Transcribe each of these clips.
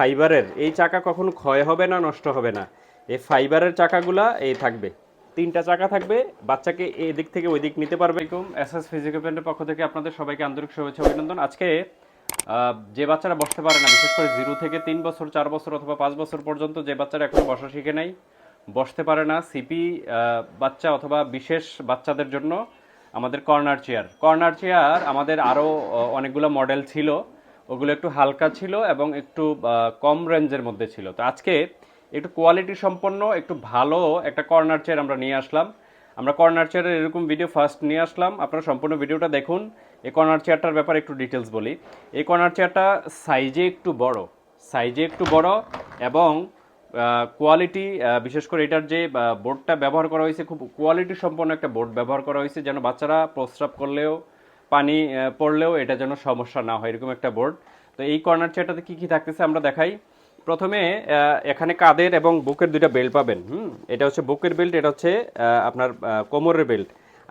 ফাইবারের। এই চাকা কখনো ক্ষয় হবে না, নষ্ট হবে না। এই ফাইবারের চাকাগুলা এই থাকবে। তিনটা চাকা থাকবে। বাচ্চাকে এই দিক থেকে ওই দিক নিতে পারবে। এরকম এস এস ফিজিক্যাল পক্ষ থেকে আপনাদের সবাইকে আন্তরিক শুভেচ্ছা অভিনন্দন। আজকে যে বাচ্চারা বসতে পারে না, বিশেষ করে জিরো থেকে তিন বছর, চার বছর অথবা পাঁচ বছর পর্যন্ত যে বাচ্চারা এখনও বসা শিখে নাই, বসতে পারে না সিপি বাচ্চা অথবা বিশেষ বাচ্চাদের জন্য আমাদের কর্নার চেয়ার। কর্নার চেয়ার আমাদের আরও অনেকগুলো মডেল ছিল। ওগুলো একটু হালকা ছিল এবং একটু কম রেঞ্জের মধ্যে ছিল। তো আজকে একটু কোয়ালিটি সম্পন্ন, একটু ভালো একটা কর্নার চেয়ার আমরা নিয়ে আসলাম। আমরা কর্নার চেয়ারের এরকম ভিডিও ফার্স্ট নিয়ে আসলাম। আপনারা সম্পূর্ণ ভিডিওটা দেখুন। এই কর্নার চেয়ারটার ব্যাপারে একটু ডিটেলস বলি। এই কর্নার চেয়ারটা সাইজে একটু বড়। সাইজে একটু বড় এবং কোয়ালিটি বিশেষ করে এটার যে বোর্ডটা ব্যবহার করা হয়েছে, খুব কোয়ালিটি সম্পন্ন একটা বোর্ড ব্যবহার করা হয়েছে, যেন বাচ্চারা প্রস্রাব করলেও পানি পড়লেও এটা যেন সমস্যা না হয়, এরকম একটা বোর্ড। তো এই কর্নার চেয়ারটাতে কী কী থাকতেছে আমরা দেখাই। প্রথমে এখানে কাদের এবং বুকের দুইটা বেল্ট পাবেন, হুম? এটা হচ্ছে বুকের বেল্ট এটা হচ্ছে আপনার কোমরের বেল্ট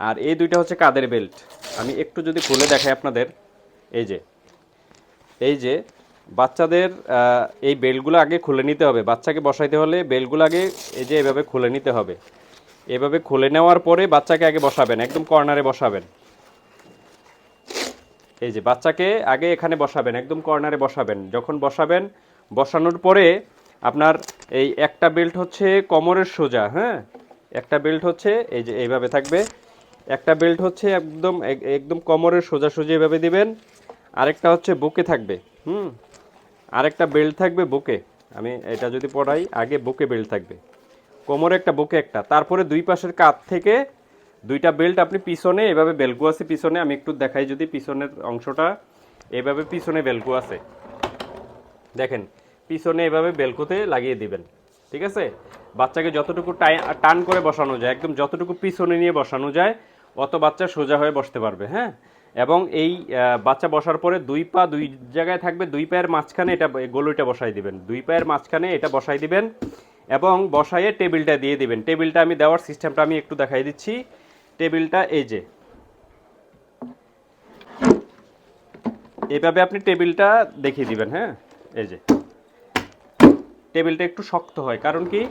আর এই দুইটা হচ্ছে কাদের বেল্ট আমি একটু যদি খুলে দেখাই আপনাদের, এই যে এই যে, বাচ্চাদের এই বেলগুলো আগে খুলে নিতে হবে। বাচ্চাকে বসাইতে হলে বেলগুলো আগে, এই যে, এভাবে খুলে নিতে হবে। এভাবে খুলে নেওয়ার পরে বাচ্চাকে আগে বসাবেন, একদম কর্নারে বসাবেন। এই যে বাচ্চাকে আগে এখানে বসাবেন, একদম কর্নারে বসাবেন। যখন বসাবেন, বসানোর পরে আপনার এই একটা বেল্ট হচ্ছে কোমরের সোজা হ্যাঁ? একটা বেল্ট হচ্ছে, এই যে এইভাবে থাকবে। একটা বেল্ট হচ্ছে একদম, এক- একদম কোমরের সোজাসুজি এভাবে দিবেন। আরেকটা হচ্ছে বুকে থাকবে, হুম? আরেকটা বেল্ট থাকবে বুকে। আমি এটা যদি পড়াই, আগে বুকে বেল্ট থাকবে। কোমরে একটা, বুকে একটা। তারপরে দুই পাশের কাত থেকে দুইটা বেল্ট আপনি পিছনে, এভাবে বেলকু আছে পিছনে, আমি একটু দেখাই যদি পিছনের অংশটা, এভাবে পিছনে বেলকু আছে। দেখেন, পিছনে এভাবে বেলকুতে লাগিয়ে দিবেন, ঠিক আছে? বাচ্চাকে যতটুকু টান করে বসানো যায়, একদম যতটুকু পিছনে নিয়ে বসানো যায়, অত বাচ্চা সোজা হয়ে বসতে পারবে হ্যাঁ? এবং এই বাচ্চা বসার পরে দুই পা দুই জায়গায় থাকবে, দুই পায়ের মাঝখানে এটা গলুইটা বসাই দিবেন। দুই পায়ের মাঝখানে এটা বসাই দিবেন এবং বসাইয়ে টেবিলটা দিয়ে দিবেন। টেবিলটা আমি দেওয়ার সিস্টেমটা আমি একটু দেখাই দিচ্ছি। টেবিলটা এই যে। এভাবে আপনি টেবিলটা দেখিয়ে দিবেন হ্যাঁ? এই যে। টেবিলটা একটু শক্ত হয়, কারণ কি?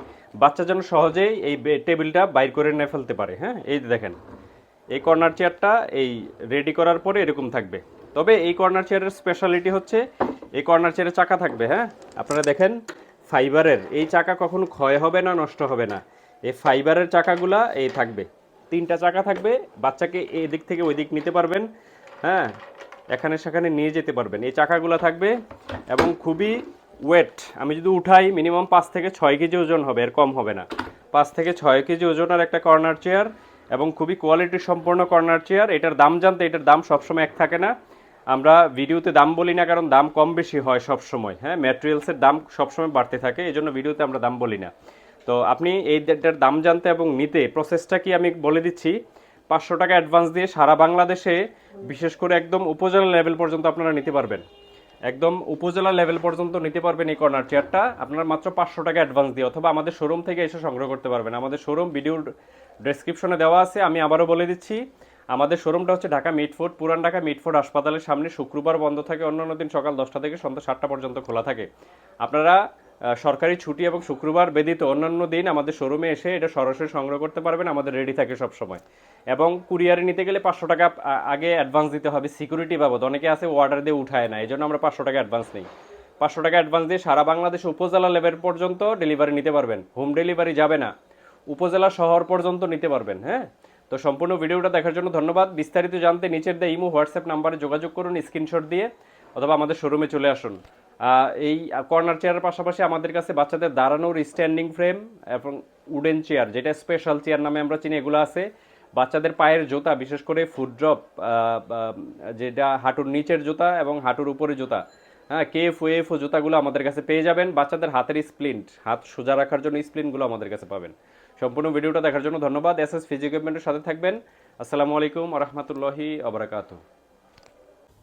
বাচ্চা যেন সহজেই এই টেবিলটা বাইর করে নিয়ে ফেলতে পারে হ্যাঁ? এই দেখেন। এই কর্নার চেয়ারটা এই রেডি করার পরে এরকম থাকবে। তবে এই কর্নার চেয়ারের স্পেশালিটি হচ্ছে এই কর্নার চেয়ারে চাকা থাকবে হ্যাঁ? আপনারা দেখেন ফাইবারের এই চাকা কখনো ক্ষয় হবে না, নষ্ট হবে না। এই ফাইবারের চাকাগুলা এই থাকবে। তিনটা চাকা থাকবে, বাচ্চাকে এদিক থেকে ওই দিক নিতে পারবেন হ্যাঁ এখানে সেখানে নিয়ে যেতে পারবেন। এই চাকাগুলো থাকবে এবং খুবই ওয়েট, আমি যদি উঠাই, মিনিমাম পাঁচ থেকে ছয় কেজি ওজন হবে, এর কম হবে না। পাঁচ থেকে ছয় কেজি ওজনের একটা কর্নার চেয়ার এবং খুবই কোয়ালিটি সম্পন্ন কর্নার চেয়ার। এটার দাম জানতে, এটার দাম সবসময় এক থাকে না। আমরা ভিডিওতে দাম বলি না, কারণ দাম কম বেশি হয় সবসময় হ্যাঁ ম্যাটেরিয়ালসের দাম সবসময় বাড়তে থাকে এই জন্য ভিডিওতে আমরা দাম বলি না। তো আপনি এই এটার দাম জানতে এবং নিতে প্রসেসটা কি আমি বলে দিচ্ছি। পাঁচশো টাকা অ্যাডভান্স দিয়ে সারা বাংলাদেশে বিশেষ করে একদম উপজেলা লেভেল পর্যন্ত আপনারা নিতে পারবেন। একদম উপজেলা লেভেল পর্যন্ত নিতে পারবেন এই কর্নার চেয়ারটা আপনারা মাত্র পাঁচশো টাকা অ্যাডভান্স দিয়ে অথবা আমাদের শোরুম থেকে এসে সংগ্রহ করতে পারবেন। আমাদের শোরুম ভিডিওর ডেসক্রিপশনে দেওয়া আছে। আমি আবারও বলে দিচ্ছি, আমাদের শোরুমটা হচ্ছে ঢাকা মিটফোর্ড পুরান ঢাকা মিটফোর্ড হাসপাতালের সামনে। শুক্রবার বন্ধ থাকে, অন্যান্য দিন সকাল দশটা থেকে সন্ধ্যা সাতটা পর্যন্ত খোলা থাকে। আপনারা সরকারি ছুটি এবং শুক্রবার ব্যতীত অন্যান্য দিন আমাদের শোরুমে এসে এটা সরাসরি সংগ্রহ করতে পারবেন, আমাদের রেডি থাকে সব সময় এবং কুরিয়ারে নিতে গেলে পাঁচশো টাকা আগে অ্যাডভান্স দিতে হবে সিকিউরিটি বাবদ। অনেকে আছে অর্ডার দিয়ে উঠায় না এই জন্য আমরা পাঁচশো টাকা অ্যাডভান্স নিই। পাঁচশো টাকা অ্যাডভান্স দিয়ে সারা বাংলাদেশ উপজেলা লেভেল পর্যন্ত ডেলিভারি নিতে পারবেন। হোম ডেলিভারি যাবে না, উপজেলা শহর পর্যন্ত নিতে পারবেন হ্যাঁ? তো সম্পূর্ণ ভিডিওটা দেখার জন্য ধন্যবাদ। বিস্তারিত জানতে নিচের দিয়ে ইমো, হোয়াটসঅ্যাপ নাম্বারে যোগাযোগ করুন স্ক্রিনশট দিয়ে, অথবা আমাদের শোরুমে চলে আসুন। এই কর্নার চেয়ারের পাশাপাশি আমাদের কাছে বাচ্চাদের দাঁড়ানোর স্ট্যান্ডিং ফ্রেম এবং উডেন চেয়ার যেটা স্পেশাল চেয়ার নামে আমরা চিনি, এগুলো আছে। বাচ্চাদের পায়ের জুতা, বিশেষ করে ফুড ড্রপ যেটা হাঁটুর নিচের জুতা এবং হাঁটুর উপরে জুতা। হ্যাঁ কেএফ ওয়েফ ও জুতাগুলো আমাদের কাছে পেয়ে যাবেন। বাচ্চাদের হাতের স্প্লিন্ট হাত সোজা রাখার জন্য স্প্লিনগুলো আমাদের কাছে পাবেন। সম্পূর্ণ ভিডিওটা দেখার জন্য ধন্যবাদ। এস এস ফিজিক্যামেন্টের সাথে থাকবেন। আসসালামু আলাইকুম রহমতুল্লাহি আবরাকাতু